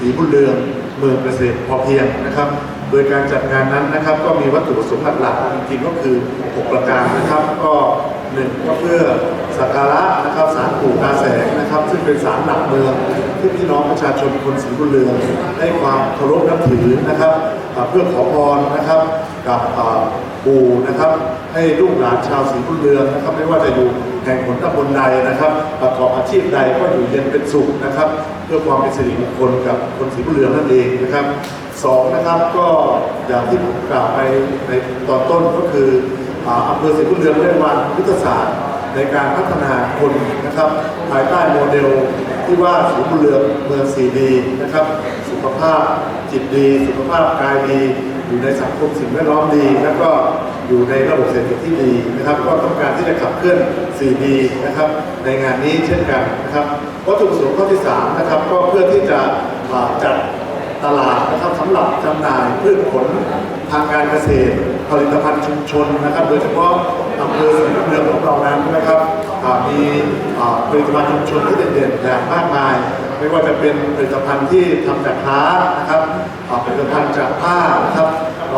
ศรีบุญเรืองเมืองเกษตรพอเพียงนะครับ โดยการจัดงานนั้นนะครับ ก็มีวัตถุประสงค์หลักๆจริงๆก็คือ 6 ประการนะครับก็หนึ่งก็เพื่อสักการะนะครับศาลปู่ตาแสงนะครับ ซึ่งเป็นศาลหลักเมืองที่พี่น้องประชาชนคนศรีบุญเรืองได้ความเคารพนับถือนะครับ เพื่อขอพรนะครับกับปู่นะครับ ให้ลูกหลานชาวศรีบุญเรืองนะครับไม่ว่าจะอยู่แห่งผลตำบลใดนะครับ ประกอบอาชีพใดก็อยู่เย็นเป็นสุขนะครับ เพื่อความเป็นสิริมงคลกับคนศรีบุญเรืองนั่นเองนะครับสองนะครับก็อย่างที่ผมกล่าวไปในตอนต้นก็คืออ่าอำเภอศรีบุญเรืองได้วางยุทธศาสตร์ในการพัฒนาคนนะครับ ภายใต้โมเดลที่ว่าศรีบุญเรืองเมืองสีดีนะครับ สุขภาพจิตดี สุขภาพกายดี อยู่ในสังคมสิ่งแวดล้อมดี แล้วก็อยู่ในระบบเศรษฐกิจที่ดีนะครับ ก็ต้องการที่จะขับเคลื่อน 4D นะครับ ในงานนี้เช่นกันนะครับวัตถุประสงค์ข้อที่3นะครับก็เพื่อที่จะจัดตลาดนะครับสำหรับจำหน่ายพืชผลทางการเกษตร ผลิตภัณฑ์ชุมชนนะครับ โดยเฉพาะอำเภอศรีบุญเรืองของเรานั้นนะครับมีผลิตภัณฑ์ชุมชนที่เด่นๆอย่างมากมาย ไม่ว่าจะเป็นผลิตภัณฑ์ที่ทำจากค้านะครับผลิตภัณฑ์จากผ้านะครับ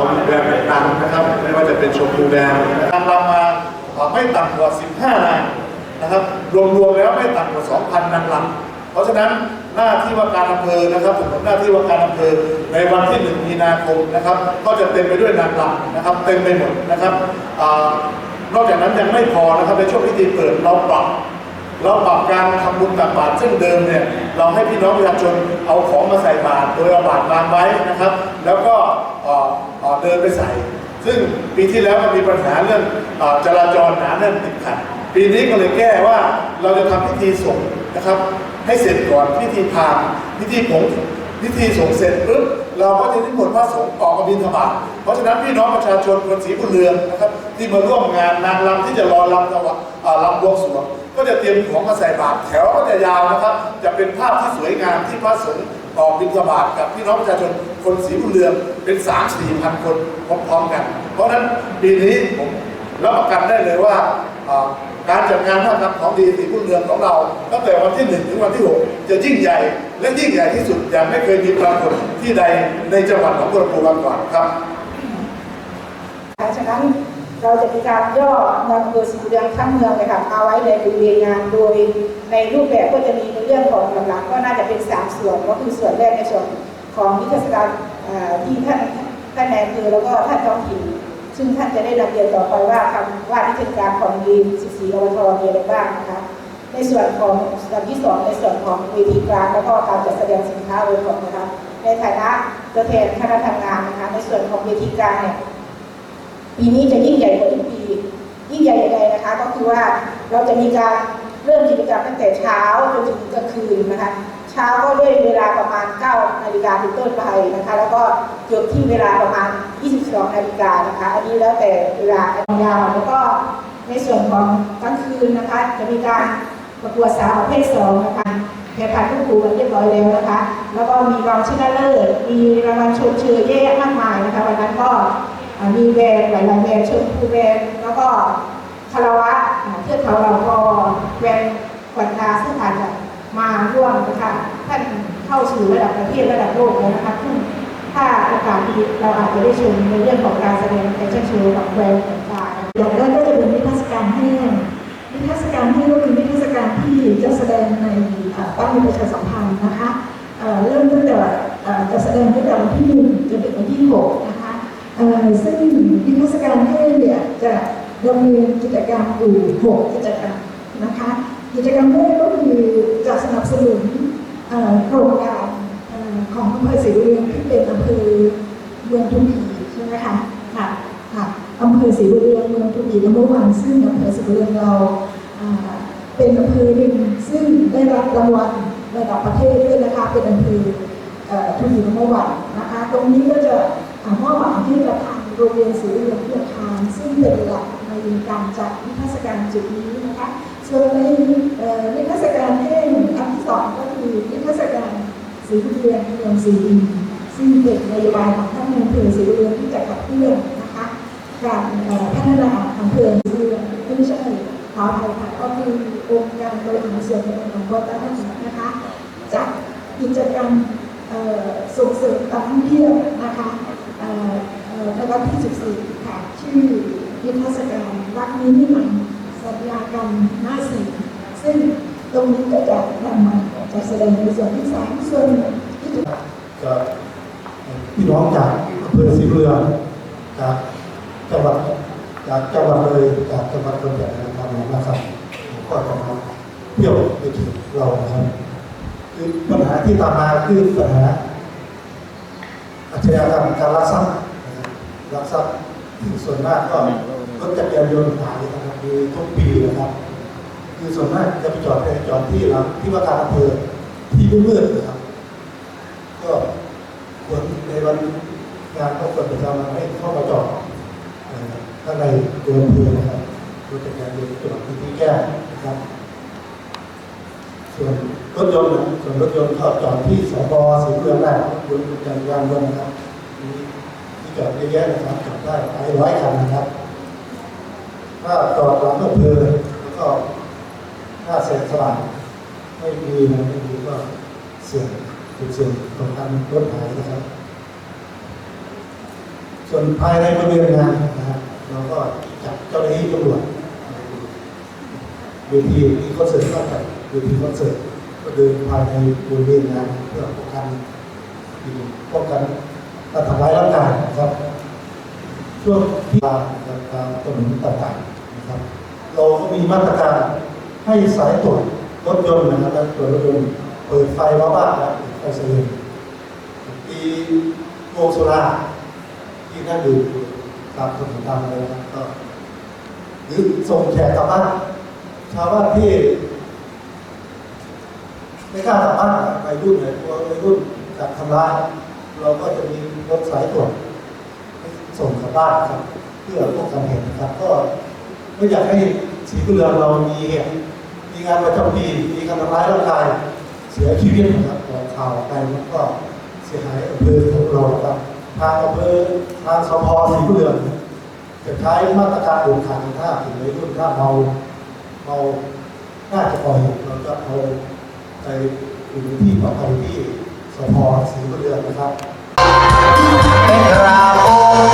เรามีแบรนด์ดังๆนะครับ ไม่ว่าจะเป็นชมพูแด์นะครับเรามาอ่าไม่ต่ำกว่า 15นายนะครับรวมๆแล้วไม่ต่ำกว่า 2,000นางรำเพราะฉะนั้นหน้าที่ว่าการอำเภอนะครับถึงหน้าที่ว่าการอำเภอในวันที่ 1 มีนาคมนะครับ ก็จะเต็มไปด้วยนางรำนะครับ เต็มไปหมดนะครับนอกจากนั้นยังไม่พอนะครับในช่วงพิธีเปิดเราปรับเราปรับการทำบุญตักบาตรซึ่งเดิมเนี่ยเราให้พี่น้องประชาชนเอาของมาใส่บาตรโดยเอาบาตรวางไว้นะครับ แล้วก็ ออเอ่อเดินไปใส่ ซึ่งปีที่แล้วมันมีปัญหาเรื่องจราจรหนาแน่นติดขัด ปีนี้ก็เลยแก้ว่าเราจะทำพิธีส่งนะครับ ให้เสร็จก่อนพิธีพามพิธีผงพิธีส่งเสร็จปุ๊บเราก็จะนิมนต์พระสงฆ์ออกมาบิณฑบาตเพราะฉะนั้นพี่น้องประชาชนคนศรีบุญเรืองนะครับ ที่มาร่วมงานนางรำที่จะรอรำตะวันอ่ารำบวงสรวงก็จะเตรียมของมาใส่บาตรแถวก็จะยาวนะครับ จะเป็นภาพที่สวยงามที่พระสงฆ์ ออกบิณฑบาตกับพี่น้องประชาชนคนศรีบุญเรืองเป็นสามสี่พันคนพร้อมๆกัน เพราะฉะนั้นปีนี้ผมรับประกันได้เลยว่าการจัดงานท่าทำของดีสีพุ่นเรืองของเราตั้งแต่วันที่1ถึงวันที่6จะยิ่งใหญ่ และยิ่งใหญ่ที่สุดอย่างไม่เคยมีปรากฏที่ใดในจังหวัดของบัวลำพูมาก่อนครับ ฉะนั้น เราจะมีการย่อนำอำเภอสีบุญเรืองทั้งเมืองเลยค่ะมาไว้ในบริเวณงานโดย ในรูปแบบก็จะมีในเรื่องของหลักๆก็น่าจะเป็นสามส่วนก็คือส่วนแรกในส่วนของนิทรรศการที่ท่านท่านนายอำเภอแล้วก็ท่านท้องถิ่นซึ่งท่านจะได้นำเรียนต่อไปว่าคำว่านิทรรศการของดี14อบทมีอะไรบ้างนะคะในส่วนของส่วนที่สองในส่วนของเวทีกลางแล้วก็การจัดแสดงสินค้าโอท็อปนะคะในฐานะตัวแทนคณะทำงานนะคะในส่วนของเวทีกลางเนี่ย ปีนี้จะยิ่งใหญ่กว่าทุกปี ยิ่งใหญ่ยังไงนะคะ ก็คือว่าเราจะมีการเริ่มกิจกรรมตั้งแต่เช้าจนถึงกลางคืนนะคะ เช้าก็ด้วยเวลาประมาณ 9 นาฬิกาเป็นต้นไปนะคะ แล้วก็จบที่เวลาประมาณ 22 นาฬิกานะคะ อันนี้แล้วแต่เวลายาวแล้วก็ในส่วนของกลางคืนนะคะ จะมีการประกวดสาวประเภทสองนะคะแข่งขันทุกครูกันเรียบร้อยแล้วนะคะ แล้วก็มีรองชนะเลิศมีรางวัลชมเชยเยอะแยะมากมายนะคะวันนั้นก็ มีแบรนหลายๆแบรนชมพูแบรนแล้วก็คารวะเทือกเขาเราก็แบรนขวัญตาซึ่งอาจจะมาร่วมนะคะท่านเข้าสู่ระดับประเทศระดับโลกแล้วนะคะซึ่งถ้าโอกาสดีเราอาจจะได้ชมในเรื่องของการแสดงแฟชั่นโชว์กับแบรนขวัญตานะคะอย่างแรกก็จะเป็นนิทรรศการแห้งนิทรรศการแห้งก็คือนิทรรศการที่จะแสดงในป้ายประชาสัมพันธ์นะคะเริ่มตั้งแต่จะแสดงตั้งแต่วันที่หนึ่งจนถึงวันที่หกนะ ซึ่งนิทรรศการแห้เนี่ยจะดำเนินกิจกรรมอยู่หกกิจกรรมนะคะ กิจกรรมแรกก็คือจะสนับสนุนโครงการอของอำเภอศรีเรืองที่เป็นอำเภอเมืองทุ่งผีใช่ไหมคะค่ะค่ะอำเภอศรีเรืองเมืองทุกีและเมื่อวานซึ่งอำเภอศรีเรืองเราเป็นอำเภอหนึ่งซึ่งได้รับรางวัลระดับประเทศด้วยนะคะเป็นอำเภอเอ่อทุกีและเมื่อวานนะคะ ตรงนี้ก็จะ มอบหมายให้กับทางโรงเรียนศรีบุญเรืองเพื่อทานซึ่งเป็นหลักในการจัดนิทรรศการจุดนี้นะคะส่วนในนิทรรศการแห้งอันที่สองก็คือนิทรรศการศรีบุญเรืองเมืองศรีอินซึ่งเป็นนโยบายของท่านนายอำเภอศรีบุญเรืองที่จะขับเคลื่อนนะคะการพัฒนาอำเภอเมืองไม่ใช่ขออภัยค่ะก็คือองค์การบริหารส่วนตำบลของวัดตะวันนะคะจัดกิจกรรมส่งเสริมการท่องเที่ยวนะคะ ในวันที่ 14 ค่ะ ชื่อนิทรรศการรักนี้นี่มันสัญญากันหน้าสีซึ่งตรงนี้ก็จะนำมาจัดแสดงในส่วนที่สามส่วนที่จะกับพี่น้องจากอำเภอศรีเรือจากจังหวัดจากจังหวัดเลยจากจังหวัดขอนแก่นะครับนะครับก็จะมาเที่ยวไปถึงเรานะครับคือปัญหาที่ตามมาคือปัญหา ชญากรรมการลักทรัพย์นะครับลักทรัพย์ที่ส่วนมากก็รถจักรยานยนต์หายนะครับมีทุกปีนะครับ คือส่วนมากจะไปจอดในจอดที่หลังที่ว่าการอำเภอที่มืดๆนะครับ ก็ควรในวันงานก็ควรประจำวันให้เข้ามาจอดเอ่อข้างในตัวอำเภอนะครับรถจักรยานยนต์จอดที่ที่แก้นะครับ ส่วน รถยนต์นะส่วนรถยนต์ก็จอดที่สพสีเมืองได้รถจักรยานยนต์นะครับมีที่จอดเยอะแยะนะครับจอดได้หลายร้อยคันนะครับ ถ้าจอดหลังอำเภอแล้วก็ถ้าเสียสละไม่มีนะไม่มีก็เสี่ยงจุดเสี่ยงของการรถหายนะครับ ส่วนภายในบริเวณงานนะครับเราก็จัดเจ้าหน้าที่ตำรวจเวทีที่คอนเสิร์ตก็จัดเวทีคอนเสิร์ต เดินภายในบริเวณงานเพื่อป้องกันป้องกันการทำร้ายร่างกายนะครับช่วงที่ตามตามถนนต่างๆนะครับ เราก็มีมาตรการให้สายตรวจรถยนต์นะครับตรวจรถยนต์เปิดไฟมาบ้างและไฟเซเรนปีโมงสุราที่นั่งดูตามถนนตามอะไรนะครับก็หรือส่งแขกกลับบ้านชาวบ้านที่ ไม่กล้ากลับบ้านไปรุ่นไหนกลัวไปรุ่นจับทำร้าย เราก็จะมีรถสายตรวจส่งกลับบ้านครับ เพื่อป้องกันเหตุนะครับ ก็ไม่อยากให้สีเรือเรามีเหตุมีงานประจำปีมีการทำร้ายร่างกายเสียชีวิตนะครับออกข่าวไปแล้วก็เสียหายอำเภอของเราครับทางอำเภอทางสพสีเรือจะใช้มาตรการดูขันถ้าถึงในรุ่นถ้าเมาเมาน่าจะปล่อยเราจะเอา ไปถึงที่ปอดภัที่สพศรีบุรีนะครับเป็ราโ